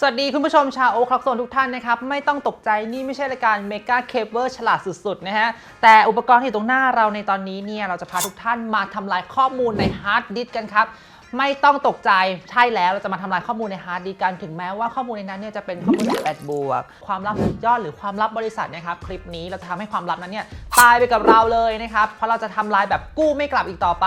สวัสดีคุณผู้ชมชาวโอคล็อกโซนทุกท่านนะครับ ไม่ต้องตกใจนี่ไม่ใช่รายการเมกาเคเบิลฉลาดสุดๆ นะฮะ แต่อุปกรณ์ที่อยู่ตรงหน้าเราในตอนนี้เนี่ย เราจะพาทุกท่านมาทำลายข้อมูลในฮาร์ดดิสก์กันครับ ไม่ต้องตกใจใช่แล้วเราจะมาทำลายข้อมูลในฮาร์ดดิสก์กันถึงแม้ว่าข้อมูลในนั้นเนี่ยจะเป็นข้อมูล18บวก ความลับสุดยอดหรือความลับบริษัทนะครับคลิปนี้เราจะทำให้ความลับนั้นเนี่ยตายไปกับเราเลยนะครับเพราะเราจะทำลายแบบกู้ไม่กลับอีกต่อไป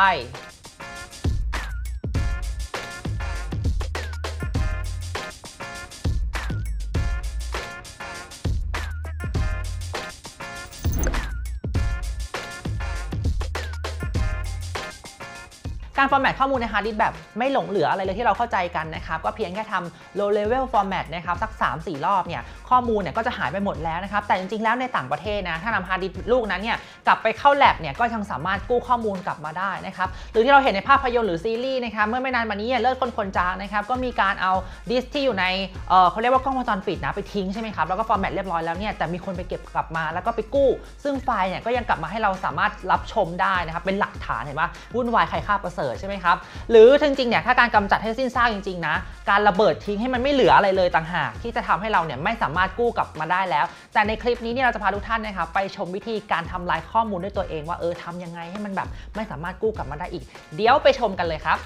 การฟอร์แมตข้อมูลในฮาร์ดดิสก์แบบไม่หลงเหลืออะไรเลยที่เราเข้าใจกันนะครับ ก็เพียงแค่ทำ low level format นะครับ สัก 3-4 รอบเนี่ย ข้อมูลเนี่ยก็จะหายไปหมดแล้วนะครับแต่จริงๆแล้วในต่างประเทศนะถ้านำฮาร์ดดิสก์ลูกนั้นเนี่ยกลับไปเข้าแ a บเนี่ยก็ยังสามารถกู้ข้อมูลกลับมาได้นะครับหรือที่เราเห็นในภาพยนตร์หรือซีรีส์นะครับเมื่อไม่นานมานี้เลิศคนคนจางนะครับก็มีการเอาดิสก์ที่อยู่ในเเขาเรียกว่ากล้องวงจรปิดนะไปทิ้งใช่ไหมครับแล้วก็ฟอร์แมตเรียบร้อยแล้วเนี่ยแต่มีคนไปเก็บกลับมาแล้วก็ไปกู้ ซึ่งไฟล์เนี่ยก็ยังกลับมาให้เราสามารถรับชมได้นะครับเป็นหลักฐานเห็นปะวุ่นวายใครฆ่าประเสริฐใช่ไหมครับหรือจริงๆเนี่ยถ้าการกำจัดให้สิ้นซากจริงๆนะการระเบิดทิ้งให้มันไม่เหลืออะไรเลยต่างหากที่จะทำให้เราเนี่ยไม่สามารถารถกู้กลับมาได้แล้ว แต่ในคลิปนี้เนี่ยเราจะพาทุกท่านนะครับไปชมวิธีการทำลายข้อมูลด้วยตัวเองว่าเออทำยังไงให้มันแบบไม่สามารถกู้กลับมาได้อีก เดี๋ยวไปชมกันเลยครับ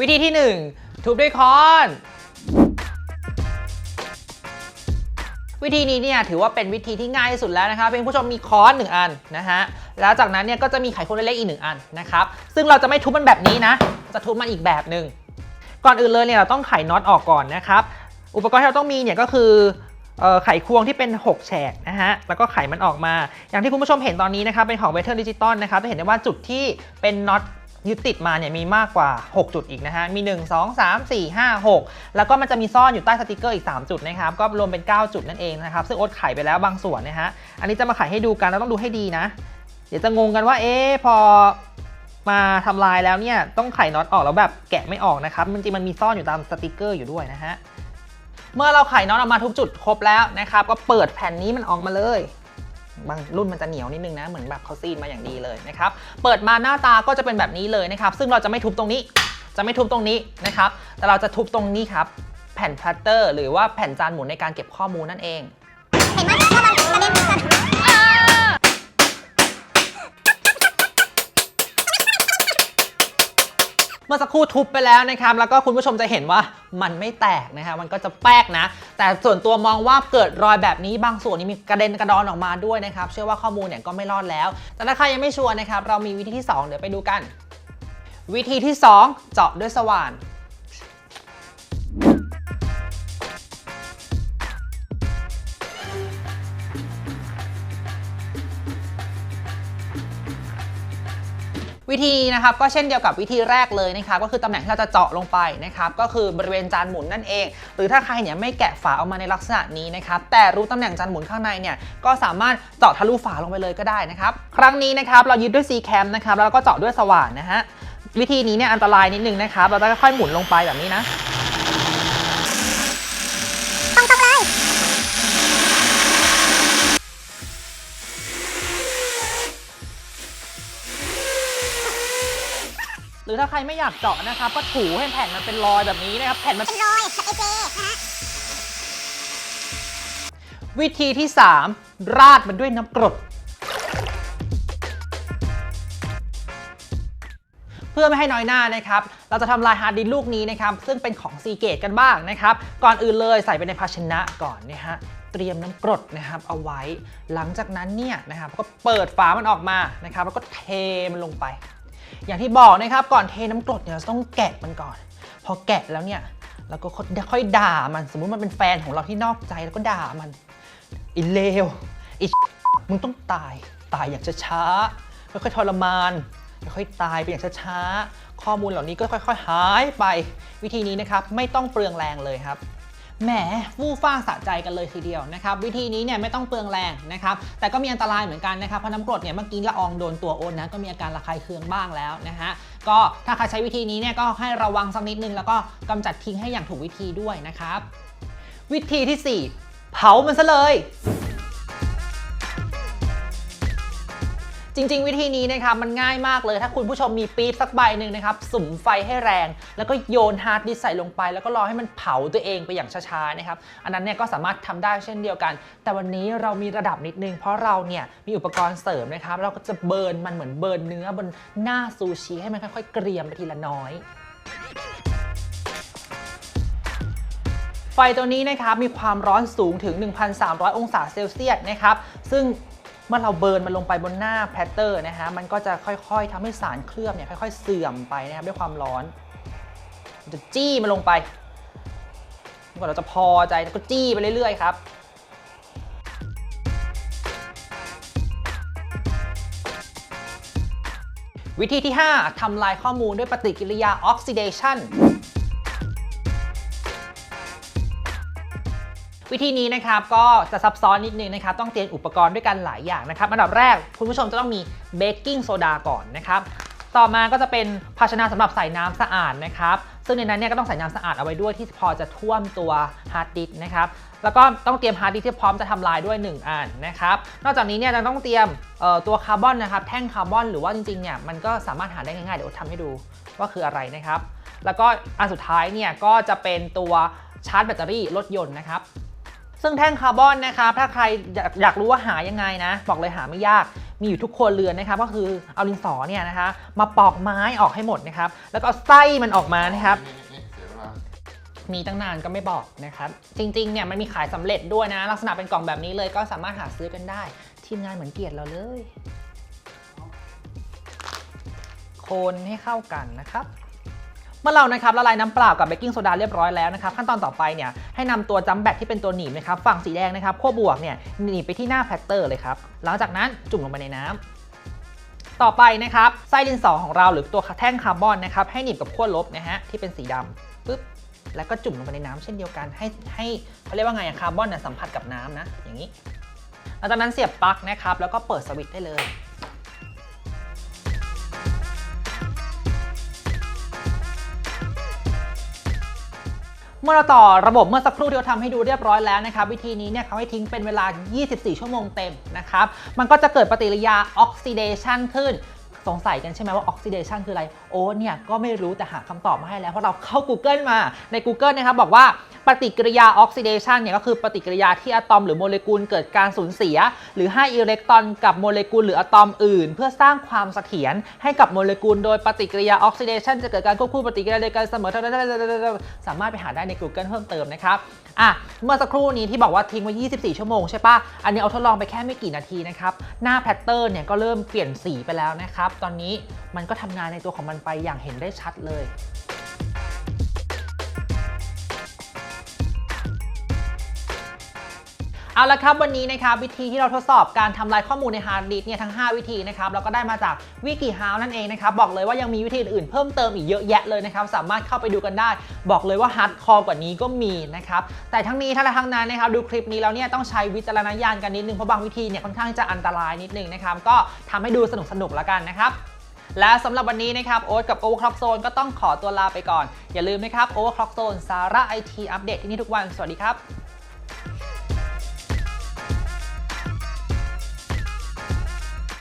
วิธีที่ 1 ทุบด้วยค้อนวิธีนี้เนี่ยถือว่าเป็นวิธีที่ง่ายที่สุดแล้วนะครับเป็นผู้ชมมีค้อนหนึ่งอันนะฮะแล้วจากนั้นเนี่ยก็จะมีไขควงเล็กๆอีกหนึ่งอันนะครับซึ่งเราจะไม่ทุบมันแบบนี้นะ จะทุบมันอีกแบบหนึ่งก่อนอื่นเลยเนี่ยเราต้องไขน็อตออกก่อนนะครับ อุปกรณ์ที่เราต้องมีเนี่ยก็คือไขควงที่เป็น 6 แฉกนะฮะ แล้วก็ไขมันออกมา อย่างที่คุณผู้ชมเห็นตอนนี้นะครับ เป็นของ w e t e r Digital นะครับ จะเห็นได้ว่าจุดที่เป็นน็อตยึดติดมาเนี่ยมีมากกว่า 6 จุดอีกนะฮะ มี 1 2 3 4 5 6 แล้วก็มันจะมีซ่อนอยู่ใต้สติกเกอร์อีก 3 จุดนะครับ ก็รวมเป็น 9 จุดนั่นเองนะครับ ซึ่งโอ๊ตไขไปแล้วบางส่วนนะฮะ อันนี้จะมาไขให้ดูกันแล้วต้องดูให้ดีนะ เดี๋ยวจะงงกันว่า เอ๊ะพอมาทำลายแล้วเนี่ยต้องไขน็อตออกแล้วแบบแกะไม่ออกนะครับ จริงมันมีซ่อนอยู่ตามสติกเกอร์อยู่ด้วยนะฮะ เมื่อเราไขน็อตออกมาทุกจุดครบแล้วนะครับ ก็เปิดแผ่นนี้มันออกมาเลยบางรุ่นมันจะเหนียวนิดนึงนะ เหมือนแบบเขาซีนมาอย่างดีเลยนะครับ เปิดมาหน้าตาก็จะเป็นแบบนี้เลยนะครับ ซึ่งเราจะไม่ทุบตรงนี้ จะไม่ทุบตรงนี้นะครับ แต่เราจะทุบตรงนี้ครับ แผ่นพลาสเตอร์ หรือว่าแผ่นจานหมุนในการเก็บข้อมูลนั่นเอง เห็นไหมถ้าเระเด็น เมื่อสักครู่ทุบไปแล้วนะครับแล้วก็คุณผู้ชมจะเห็นว่ามันไม่แตกนะครับมันก็จะแป๊กนะ แต่ส่วนตัวมองว่าเกิดรอยแบบนี้บางส่วนนี้มีกระเด็นกระดอนออกมาด้วยนะครับเชื่อว่าข้อมูลเนี่ยก็ไม่รอดแล้ว แต่ถ้าใครยังไม่ชัวร์นะครับเรามีวิธีที่ 2 เดี๋ยวไปดูกัน วิธีที่ 2 เจาะด้วยสว่าน วิธีนะครับก็เช่นเดียวกับวิธีแรกเลยนะครับก็คือตำแหน่งที่เราจะเจาะลงไปนะครับก็คือบริเวณจานหมุนนั่นเอง หรือถ้าใครเนี่ยไม่แกะฝาออกมาในลักษณะนี้นะครับแต่รู้ตำแหน่งจานหมุนข้างในเนี่ยก็สามารถเจาะทะลุฝาลงไปเลยก็ได้นะครับครั้งนี้นะครับเรายึดด้วยซีแคมนะครับแล้วก็เจาะด้วยสว่านนะฮะวิธีนี้เนี่ยอันตรายนิดนึงนะครับเราจะค่อยๆหมุนลงไปแบบนี้นะ ถ้าใครไม่อยากเจาะนะครับก็ถูให้แผ่นมันเป็นรอยแบบนี้นะครับ แผ่นมันเป็นรอยเอเจนะวิธีที่ 3 ราดมันด้วยน้ำกรด เพื่อไม่ให้น้อยหน้านะครับ เราจะทำลายฮาร์ดดิสก์ลูกนี้นะครับ ซึ่งเป็นของซีเกตกันบ้างนะครับ ก่อนอื่นเลยใส่ไปในภาชนะก่อนนะฮะเตรียมน้ำกรดนะครับเอาไว้ หลังจากนั้นเนี่ยนะครับก็เปิดฝามันออกมานะครับ แล้วก็เทมันลงไป อย่างที่บอกนะครับก่อนเทน้ำกรดเนี่ยเราต้องแกะมันก่อน พอแกะแล้วเนี่ยเราก็ค่อยด่ามันสมมุติมันเป็นแฟนของเราที่นอกใจแล้วก็ด่ามันอีเลวอีมึงต้องตายตายอย่างช้าๆค่อยๆทรมานค่อยๆตายไปอย่างช้าๆข้อมูลเหล่านี้ก็ค่อย ๆ หายไปวิธีนี้นะครับไม่ต้องเปลืองแรงเลยครับ แหมฟู่ฟ้าสะใจกันเลยทีเดียวนะครับวิธีนี้เนี่ยไม่ต้องเปลืองแรงนะครับแต่ก็มีอันตรายเหมือนกันนะครับเพราะน้ำกรดเนี่ยเมื่อกี้ละอองโดนตัวโอนนะก็มีอาการระคายเคืองบ้างแล้วนะฮะก็ถ้าใครใช้วิธีนี้เนี่ยก็ให้ระวังสักนิดนึงแล้วก็กำจัดทิ้งให้อย่างถูกวิธีด้วยนะครับวิธีที่ 4 เผามันซะเลย จริง ๆ วิธีนี้นะครับมันง่ายมากเลย ถ้าคุณผู้ชมมีปี๊บสักใบหนึ่งนะครับสุ่มไฟให้แรง แล้วก็โยนฮาร์ดดิสก์ใส่ลงไป แล้วก็รอให้มันเผาตัวเองไปอย่างช้าๆนะครับอันนั้นเนี่ยก็สามารถทำได้เช่นเดียวกัน แต่วันนี้เรามีระดับนิดนึง เพราะเราเนี่ยมีอุปกรณ์เสริมนะครับเราก็จะเบิร์นมันเหมือนเบิร์นเนื้อบนหน้าซูชิให้มันค่อยๆ เกรียมไปทีละน้อยไฟตัวนี้นะครับมีความร้อนสูงถึง 1,300 องศาเซลเซียสนะครับ ซึ่ง เมื่อเราเบิร์นมันลงไปบนหน้าแพตเตอร์นะฮะมันก็จะค่อยๆทำให้สารเคลือบเนี่ยค่อยๆ เสื่อมไปนะครับด้วยความร้อนมันจะจี้มันลงไปกว่าเราจะพอใจแล้วก็จี้ไปเรื่อยๆครับวิธีที่ 5ทำลายข้อมูลด้วยปฏิกิริยาออกซิเดชัน วิธีนี้นะครับก็จะซับซ้อนนิดนึงนะครับต้องเตรียมอุปกรณ์ด้วยกันหลายอย่างนะครับอันดับแรกคุณผู้ชมจะต้องมีเบกกิ้งโซดาก่อนนะครับต่อมาก็จะเป็นภาชนะสำหรับใส่น้ำสะอาดนะครับซึ่งในนั้นเนี่ยก็ต้องใส่น้ำสะอาดเอาไว้ด้วยที่พอจะท่วมตัวฮาร์ดดิสก์นะครับแล้วก็ต้องเตรียมฮาร์ดดิสก์ที่พร้อมจะทำลายด้วย 1 อันนะครับนอกจากนี้เนี่ยเราต้องเตรียมตัวคาร์บอนนะครับแท่งคาร์บอนหรือว่าจริงๆเนี่ยมันก็สามารถหาได้ง่ายๆเดี๋ยวทำให้ดูว่าคืออะไรนะครับ แล้วก็อันสุดท้ายเนี่ยก็จะเป็นตัวชาร์จแบตเตอรี่รถยนต์นะครับ ซึ่งแท่งคาร์บอนนะครับถ้าใครอยากอยากรู้ว่าหายังไงนะ บอกเลยหาไม่ยากมีอยู่ทุกครัวเรือนนะครับก็คือเอาดินสอเนี่ยนะคะมาปอกไม้ออกให้หมดนะครับ แล้วก็เอาไส้มันออกมานะครับ นี่เสียเวลามีตั้งนานก็ไม่บอกนะครับ จริงๆเนี่ยมันมีขายสำเร็จด้วยนะ ลักษณะเป็นกล่องแบบนี้เลยก็สามารถหาซื้อกันได้ ทีมงานเหมือนเกียรติเราเลย คนให้เข้ากันนะครับ เมื่อเรานะครับละลายน้ำเปล่ากับเบกกิ้งโซดาเรียบร้อยแล้วนะครับขั้นตอนต่อไปเนี่ยให้นำตัวจัมแบตที่เป็นตัวหนีบนะครับฝั่งสีแดงนะครับขั้วบวกเนี่ยหนีบไปที่หน้าแพลตเตอร์เลยครับหลังจากนั้นจุ่มลงไปในน้ำต่อไปนะครับไส้ดินสอของเราหรือตัวแท่งคาร์บอนนะครับให้หนีบกับขั้วลบนะฮะที่เป็นสีดำปึ๊บแล้วก็จุ่มลงไปในน้ำเช่นเดียวกันให้ให้เขาเรียกว่าไงคาร์บอนน่ะสัมผัสกับน้ำนะอย่างนี้หลังจากนั้นเสียบปลั๊กนะครับแล้วก็เปิดสวิตช์ได้เลย เมื่อเราต่อระบบเมื่อสักครู่ที่เราทำให้ดูเรียบร้อยแล้วนะครับ วิธีนี้เนี่ยเขาให้ทิ้งเป็นเวลา 24 ชั่วโมงเต็มนะครับ มันก็จะเกิดปฏิกิริยาออกซิเดชันขึ้น สงสัยกันใช่ไหมว่าออกซิเดชันคืออะไร โอ้เนี่ยก็ไม่รู้แต่หาคำตอบมาให้แล้ว เพราะเราเข้า Google มาใน Google นะครับบอกว่าปฏิกิริยาออกซิเดชันเนี่ยก็คือปฏิกิริยาที่อะตอมหรือโมเลกุลเกิดการสูญเสีย หรือให้อิเล็กตรอนกับโมเลกุลหรืออะตอมอื่น เพื่อสร้างความเสถียรให้กับโมเลกุล โดยปฏิกิริยาออกซิเดชันจะเกิดการควบคู่ปฏิกิริยาโดยการเสมอสามารถไปหาได้ใน Google เพิ่มเติมนะครับ อะเมื่อสักครู่นี้ที่บอกว่าทิ้งไว้ 24 ชั่วโมงใช่ปะอันนี้เอาทดลองไปแค่ไม่กี่นาทีนะครับ หน้าแพลตเตอร์เนี่ยก็เริ่มเปลี่ยนสีไปแล้วนะครับ ตอนนี้มันก็ทำงานในตัวของมันไปอย่างเห็นได้ชัดเลย เอาละครับวันนี้นะครับวิธีที่เราทดสอบการทำลายข้อมูลในฮาร์ดดิสก์เนี่ยทั้ง 5 วิธีนะครับเราก็ได้มาจากวิกิฮาวนั่นเองนะครับบอกเลยว่ายังมีวิธีอื่นๆเพิ่มเติมอีกเยอะแยะเลยนะครับสามารถเข้าไปดูกันได้ บอกเลยว่าฮาร์ดคอร์กว่านี้ก็มีนะครับแต่ทั้งนี้ทั้งทั้งนั้นนะครับดูคลิปนี้แล้วเนี่ยต้องใช้วิจารณญาณกันนิดนึงเพราะบางวิธีเนี่ยค่อนข้างจะอันตรายนิดนึงนะครับก็ทำให้ดูสนุกๆแล้วกันนะครับและสำหรับวันนี้นะครับโอ๊ตกับ Overclock Zone ก็ต้องขอตัวลาไปก่อน อย่าลืมนะครับ Overclock Zone สาระไอทีอัปเดตที่นี่ทุกวัน สวัสดีครับ